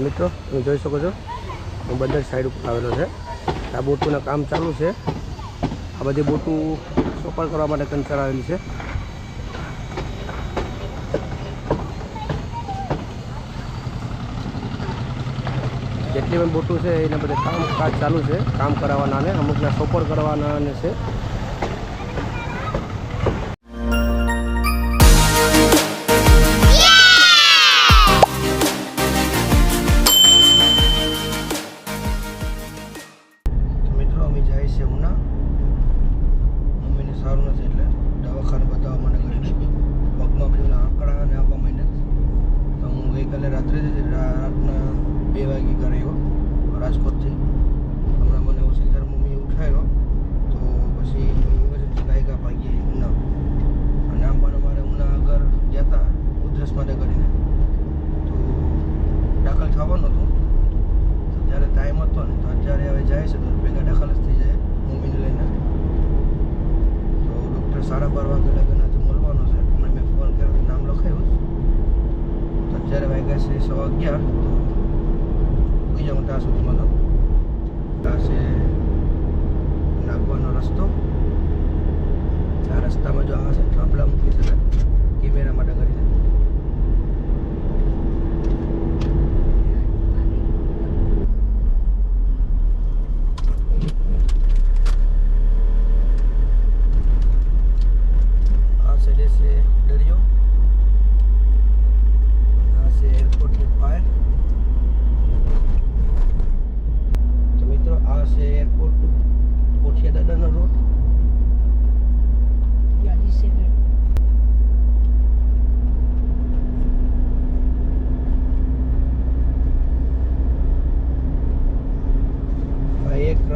મિત્રો, તમે જોઈ શકો છો, હું બંદર સાઈડ ઉપર આવેલો છે. આ બોટુના કામ ચાલુ છે. આ બધી બોટું સોપર કરવા માટે કંચર આવેલી છે. જેટલી પણ બોટું છે, એના બધે કામ કાજ ચાલુ છે. કામ કરાવવાના ને, અમુકના સોપર કરવાના છે.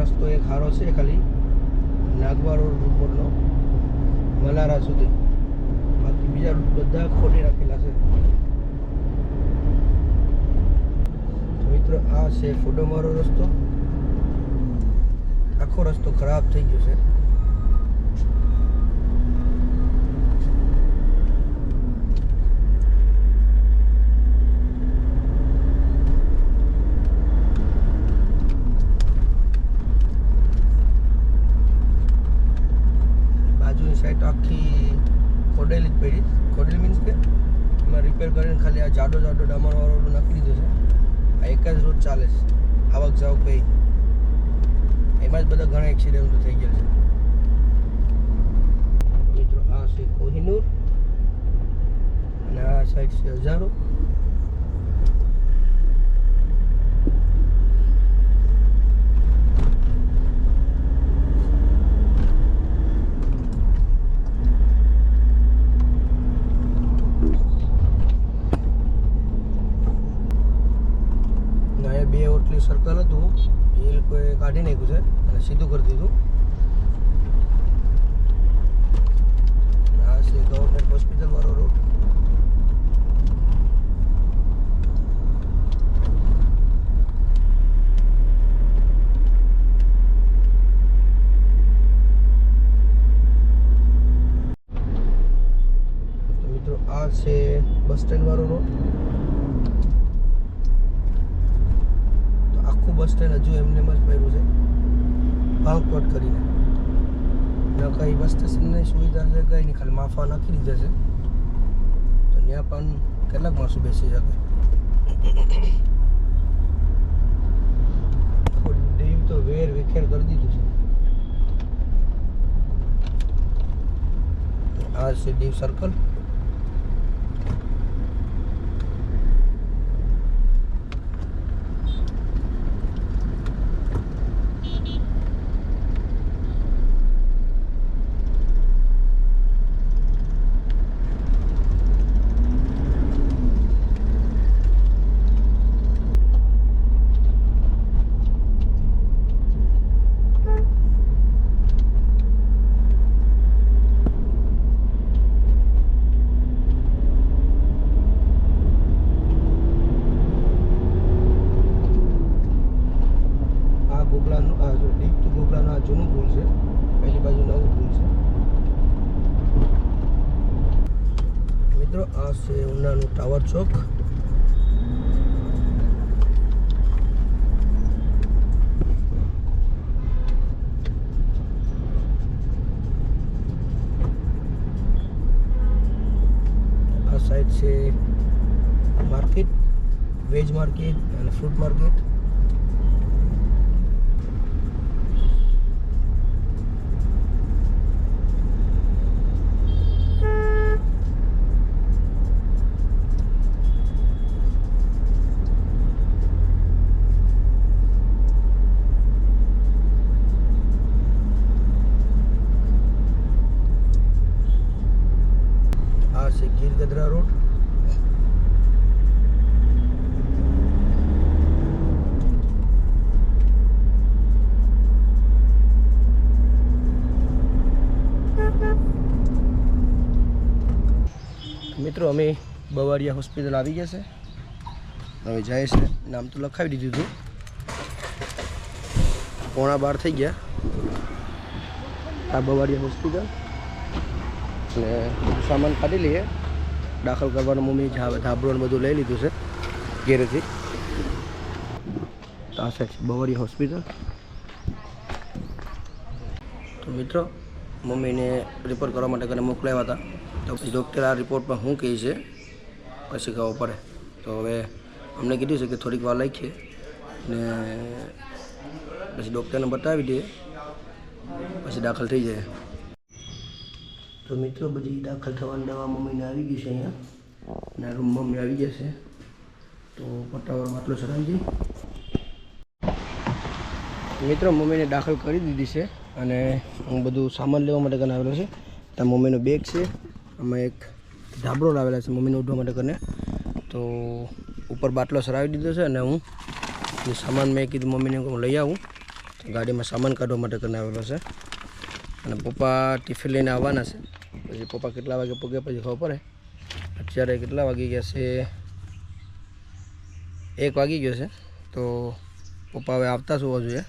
રસ્તો એક હારો છે ખાલી નાગવા રોડ ઉપરનો, મલારા સુધી. બાકી બીજા બધા ખોટી રાખેલા છે. મિત્રો, આ છે ફુડોમારો રસ્તો. આખો રસ્તો ખરાબ થઈ ગયો છે બાજુની સાઈડ આખી ખોડેલી જ પડી ખોડેલી મીન્સ કે એમાં રિપેર કરીને ખાલી આ જાડો જાડો ડામરવાળો ઓલું નાખી દીધો છે. આ એક જ રોડ ચાલે છે. આવક જાવક ભાઈ એમાં જ બધા ઘણા એક્સિડન્ટો થઈ ગયા છે. મિત્રો, આ છે કોહિનૂર. અને આ સાઈડ છે હજારો ને અહીંયા બે ઓટલી સર્કલ હતું એ લોકોએ કાઢી નાખ્યું છે અને સીધું કરી દીધું. આ છે ગવર્મેન્ટ હોસ્પિટલ વાળો રોડ આ છે બસ સ્ટેન્ડ વાળો રોડ તો આખું બસ સ્ટેન્ડ હજુ એમને ભાંગપટ કરીને. ન કઈ બસ સ્ટેશનની સુવિધા છે કઈ નહીં. ખાલી માફા નાખી દીધા છે. તો ત્યાં પણ કેટલાક માણસો બેસી શકે. દીવ તો વેર વિખેર કરી દીધું છે. આ છે દીવ સર્કલ આ ગોગલાનું આ જો દીપ ટુ ગોગલાનું આ જૂનું પુલ છે પહેલી બાજુ નવું પુલ છે મિત્રો આ છે ઉનાનું ટાવર ચોક વેજ માર્કેટ અને ફ્રૂટ માર્કેટ આ છે ગીર ગદરા રોડ મિત્રો અમે બવાડિયા હોસ્પિટલ આવી છે હવે જાય છે, નામ તો લખાવી દીધું હતું પોણા બાર થઈ ગયા. આ બવાડિયા હોસ્પિટલ. અને સામાન કાઢી લઈએ. દાખલ કરવાનું મમ્મી ધાબળો બધું લઈ લીધું છે, ઘેરેથી. તો આ હોસ્પિટલ. તો મિત્રો, મમ્મીને રિપોર્ટ કરવા માટે ઘરે મોકલાવ્યા હતા. તો ડૉક્ટર આ રિપોર્ટમાં શું કહે છે? પછી ખાવો પડે. તો હવે અમને કીધું છે કે થોડીક વાર લખીએ ને પછી ડૉક્ટરને બતાવી દઈએ, પછી દાખલ થઈ જાય. તો મિત્રો બધી દાખલ થવાની દવા મમ્મીને આવી ગઈ છે અહીંયા. અને રૂમ મમ્મી આવી જશે. તો પટાવર માટલો ચડાવી દઈએ મિત્રો મમ્મીને દાખલ કરી દીધી છે અને હું બધું સામાન લેવા માટે કને આવેલો છે. ત્યાં મમ્મીનો બેગ છે. આમાં એક ધાબળો લાવેલા છે મમ્મીને ઉઠવા માટે કરીને તો ઉપર બાટલો સરાવી દીધો છે અને હું જે સામાન મેં કીધું મમ્મીને હું લઈ આવું. તો ગાડીમાં સામાન કાઢવા માટે કરીને આવેલો છે. અને પપ્પા ટિફિન લઈને આવવાના છે. પછી પપ્પા કેટલા વાગે પગે પછી ખબર પડે. અત્યારે કેટલા વાગી ગયા છે? એક વાગી ગયો છે. તો પપ્પા હવે આવતા શું જોઈએ.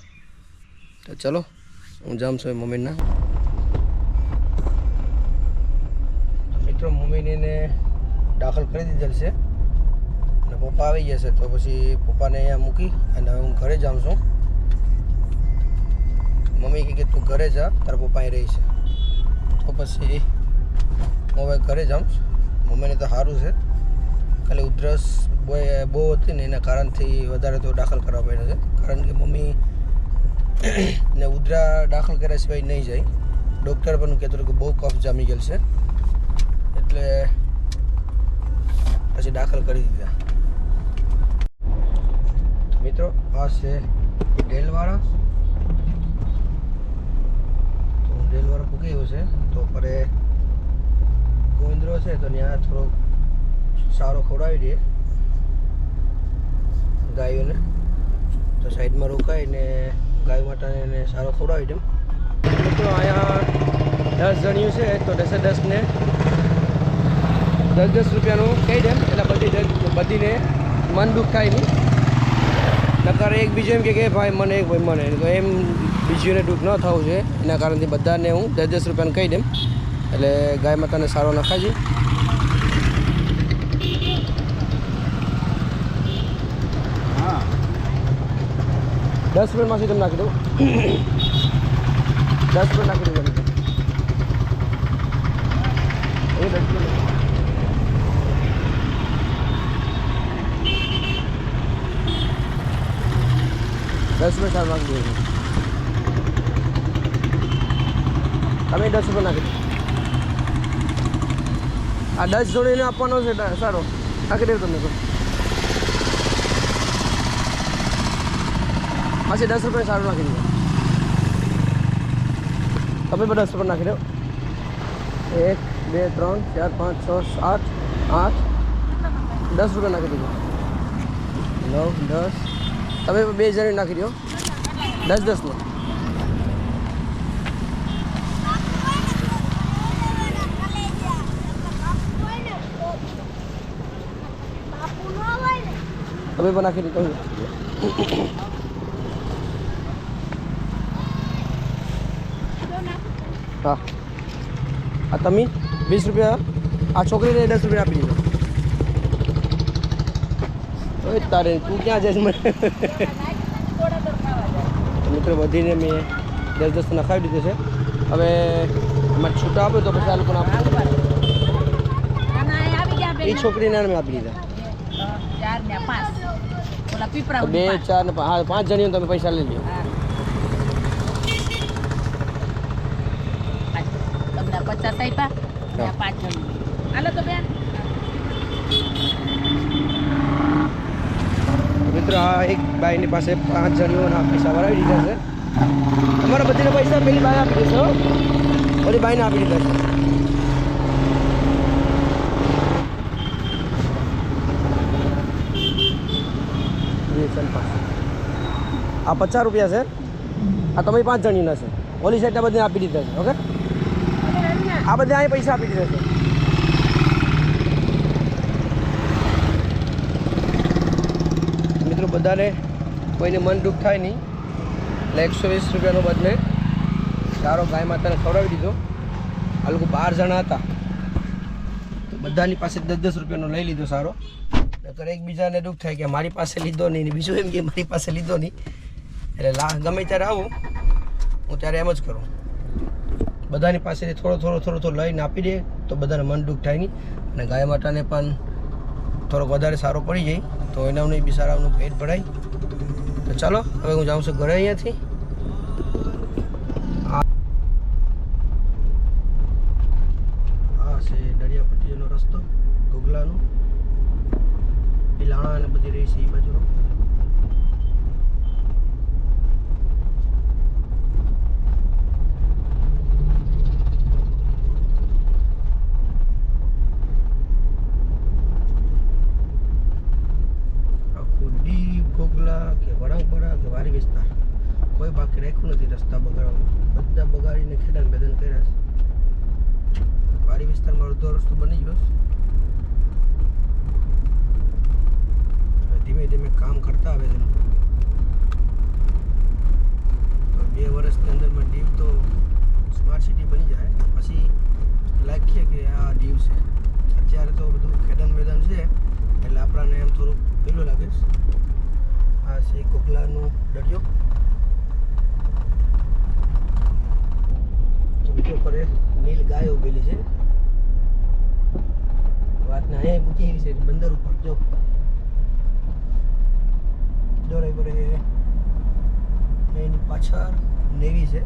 તો ચલો, હું જામ છું મમ્મીના. મિત્રો દાખલ કરી દીધેલ છે. અને પપ્પા આવી ગયા છે, તો પછી પપ્પાને અહીંયા મૂકી અને હવે હું ઘરે જાઉં છું. મમ્મી કહે કે તું ઘરે જા તારા પપ્પા અહીં રહી છે. તો પછી હું હવે ઘરે જાઉં છું. મમ્મીને તો સારું છે. ખાલી ઉધરસ બહુ હતી ને એના કારણથી વધારે તો દાખલ કરવા પડ્યો છે. કારણ કે મમ્મી ને ઉધરા દાખલ કર્યા સિવાય નહીં જાય. ડૉક્ટર પણ કહેતો કે બહુ કફ જામી ગયેલ છે. એટલે પછી દાખલ કરી દીધા. મિત્રો, આ છે ડેલવાળા તો ડેલવાળા પૂકી ગયો છે. તો પરે ગોવિંદ્રો છે, તો ત્યાં થોડોક સારો ખવડાવી દઈએ ગાયોને. તો સાઈડમાં રોકાઈને ગાય માતાને સારો ખવડાવી દઉં મિત્રો, અહીંયા દસ જણ્યું છે, તો દસે દસને દસ દસ રૂપિયાનું કહી દે એટલે બધી બધીને મન દુઃખ થાય નહીં. નકર એક બીજો એમ કે ભાઈ મને એક ભાઈ મને. એમ બીજીને દુઃખ ન થવું છે એના કારણથી બધાને હું દસ દસ રૂપિયાનું કહી દેમ એટલે ગાય માતાને સારો નખાજી. દસ રૂપિયામાંથી તમે નાખી દઉં? દસ રૂપિયા નાખી દઉં એ દસ રૂપિયા દસ રૂપિયા સારું નાખી દઉં તમે દસ રૂપિયા નાખી દો આ દસ જોડીને આપવાનો છે દ- સારો નાખી દેવું તમને તો પાછી દસ રૂપિયા સારું નાખી દીધો તમે પણ દસ રૂપિયા નાખી દો એક બે ત્રણ ચાર પાંચ છ સાત આઠ દસ રૂપિયા નાખી દીધો નવ દસ તમે બે જણી નાખી દો. દસ દસનો તમે પણ નાખી દીધો હા. આ તમે વીસ રૂપિયા, આ છોકરીને દસ રૂપિયા આપી દીધો. ઓય તારે, તું ક્યાં જઈશ મને? મિત્રો વધીને મેં દસ દસ નખાવી દીધું છે. હવે એમાં છૂટા આપે તો પછી આ લોકોને આપ. એ છોકરીને મેં આપી દીધા. બે, ચાર ને હા, પાંચ જણીઓ તમે પૈસા લઈ લો પચાસ આપ્યા પાંચ જણી. હાલો તો બેન. મિત્રો એક ભાઈની પાસે પાંચ જણીઓના પૈસા ભરાવી દીધા છે. અમારા બધીના પૈસા પેલી બાઈ આપી દેશો, હો. ઓલી બાઈને આપી દીધા છે. આ પચાસ રૂપિયા છે. આ તમે પાંચ જણીના છે. ઓલી સાઈડના બધાને આપી દીધા છે, ઓકે? આ બધા અહીં પૈસા આપી દીધા છે. મિત્રો બધાને કોઈને મન દુઃખ થાય નહીં. એટલે એકસો વીસ રૂપિયાનો બદલે સારો ગાય માતાને ખવડાવી દીધો. આ લોકો બાર જણા હતા. તો બધાની પાસે દસ દસ રૂપિયાનો લઈ લીધો સારો. નકર એકબીજાને દુઃખ થાય કે મારી પાસે લીધો નહીં બીજું એમ કે મારી પાસે લીધો નહીં. એટલે લા, ગમે ત્યારે આવું, હું ત્યારે એમ જ કરું. બધાની પાસેથી થોડો થોડો થોડો થોડો લઈને આપી દે તો બધાને મન દુઃખ થાય નહીં. અને ગાય માતાને પણ થોડોક વધારે સારો પડી જાય. તો એના બી સારા પેટ ભરાય. તો ચાલો હવે હું જાઉં છું ઘરે અહીંયાથી આ આ છે દરિયાપટ્ટીનો રસ્તો ઘોઘલાનો પિલાણા અને બધી રહી છે એ બાજુનો આખું ડીપ ગોગલા કે વડાંગપરા કે વારી વિસ્તાર કોઈ બાકી રાખ્યું નથી રસ્તા બગાડવાનું બધા બગાડીને ખેડાણ મેદાન કર્યા છે વારી વિસ્તારમાં અડધો રસ્તો બની ગયો છે. હવે ધીમે ધીમે કામ કરતા આવે છે બે વર્ષની અંદરમાં ડીવ તો સ્માર્ટ સિટી બની જાય પછી લાગીએ કે આ ડીવ છે. અત્યારે તો બધું ખેડન મેદાન છે, એટલે આપણાને એમ થોડુંક પેલું લાગે આ છે કોકલાનો દરિયો. બીજો પરે નીલ ગાય ઉભેલી છે. વાતને અહીંયા મૂકી છે, બંદર ઉપર જો દોરાઈ પરે ને એની પાછળ નેવી છે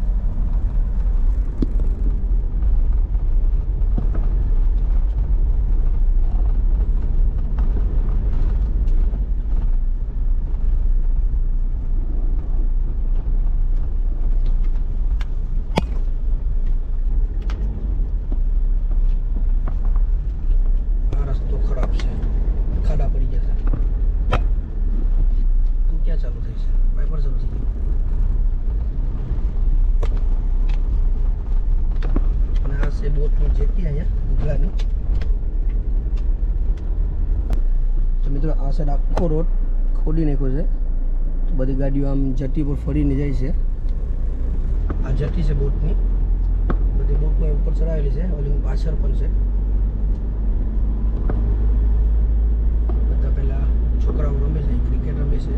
આ રસ્તો ખરાબ છે ખાડા પડી ગયા છે તું ક્યાં ચાલુ થઈ છે વાઇપર ચાલુ થઈ ગયું અને આ છે બોટની જેટી ઉગલાની તો મિત્રો આ સાઈડ આખો રોડ ખોદી નાખ્યો છે. તો બધી ગાડીઓ આમ જેટી પર ફરીને જાય છે. આ જેટી છે બોટની. બધી બોટમાં ઉપર ચડાવેલી છે. ઓલી પાછળ પણ છે. બધા પેલા છોકરાઓ રમે છે ક્રિકેટ રમે છે.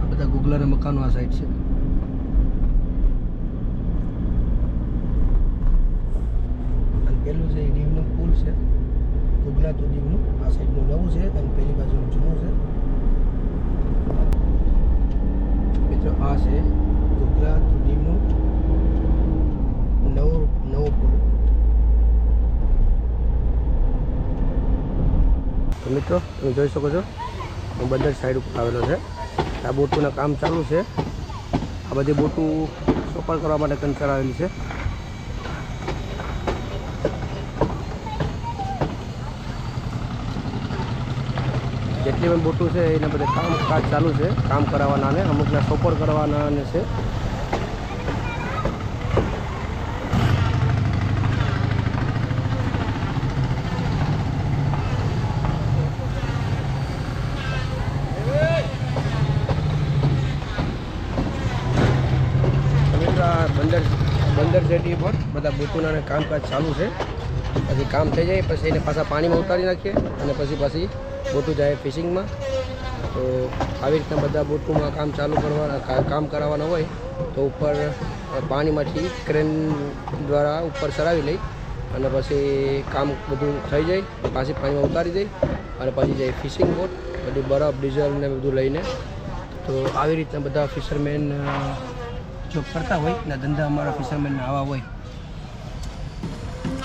આ બધા ગુગલાના મકાનો આ સાઈડ છે. પેલું છે એ દીવનું પુલ છે. ગુગલા તો દીવનું આ સાઈડનું નવું છે અને પેલી બાજુનું જૂનું છે. મિત્રો, આ છે ગુગલા તો દીવનું નવો નવો પુલ. તો મિત્રો, તમે જોઈ શકો છો હું બંદર સાઈડ ઉપર આવેલો છે. આ બોટુના કામ ચાલુ છે. આ બધી બોટું સફળ કરવા માટે કંચર આવેલી છે. જેટલી પણ બોટું છે, એના બધે કામ કાજ ચાલુ છે, કામ કરાવવાના ને, અમુકના સોપર કરવાના ને છે. બંદર બંદર જેટી પર બધા બોટુના કામકાજ ચાલુ છે. પછી કામ થઈ જાય, પછી એને પાછા પાણીમાં ઉતારી નાખીએ અને પછી, પાછી બોટું જાય ફિશિંગમાં. તો આવી રીતના બધા બોટોમાં કામ ચાલુ કરવાના કામ કરાવવાના હોય તો ઉપર પાણીમાંથી ક્રેન દ્વારા ઉપર ચડાવી લઈ અને પછી કામ બધું થઈ જાય, પાછી પાણીમાં ઉતારી દઈ અને પછી જાય ફિશિંગ બોટ, બધી બરફ, ડીઝલ ને બધું લઈને. તો આવી રીતના બધા ફિશરમેન જો કરતા હોય ને ધંધા અમારા ફિશરમેન આવા હોય.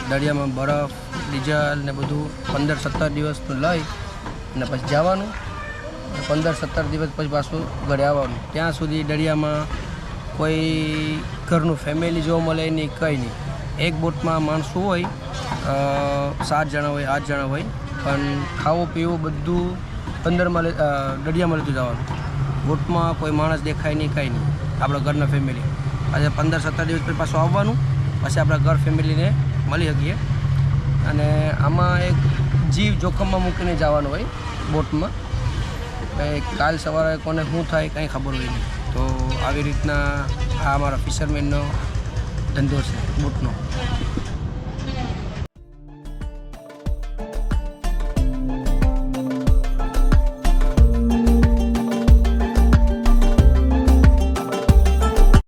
દરિયામાં બરફ, ડીઝલ ને બધું પંદર સત્તર દિવસનું લઈ અને પછી જવાનું. પંદર સત્તર દિવસ પછી પાછું ઘરે આવવાનું. ત્યાં સુધી દરિયામાં કોઈ ઘરનું ફેમિલી જોવા મળે નહીં, કંઈ નહીં. એક બોટમાં માણસો હોય સાત જણા હોય, આઠ જણા હોય, પણ ખાવું પીવું બધું પંદરમાં દરિયામાં લેતું જવાનું. બોટમાં કોઈ માણસ દેખાય નહીં, કંઈ નહીં. આપણા ઘરના ફેમિલી આજે પંદર સત્તર દિવસ પછી પાછું આવવાનું. પછી આપણા ઘર ફેમિલીને મળી શકીએ. અને આમાં એક જીવ જોખમમાં મૂકીને જવાનું હોય. બોટમાં. કંઈ કાલ સવારે કોને શું થાય કંઈ ખબર હોય નહીં. તો આવી રીતના આ અમારા ફિશરમેનનો ધંધો છે, બોટનો.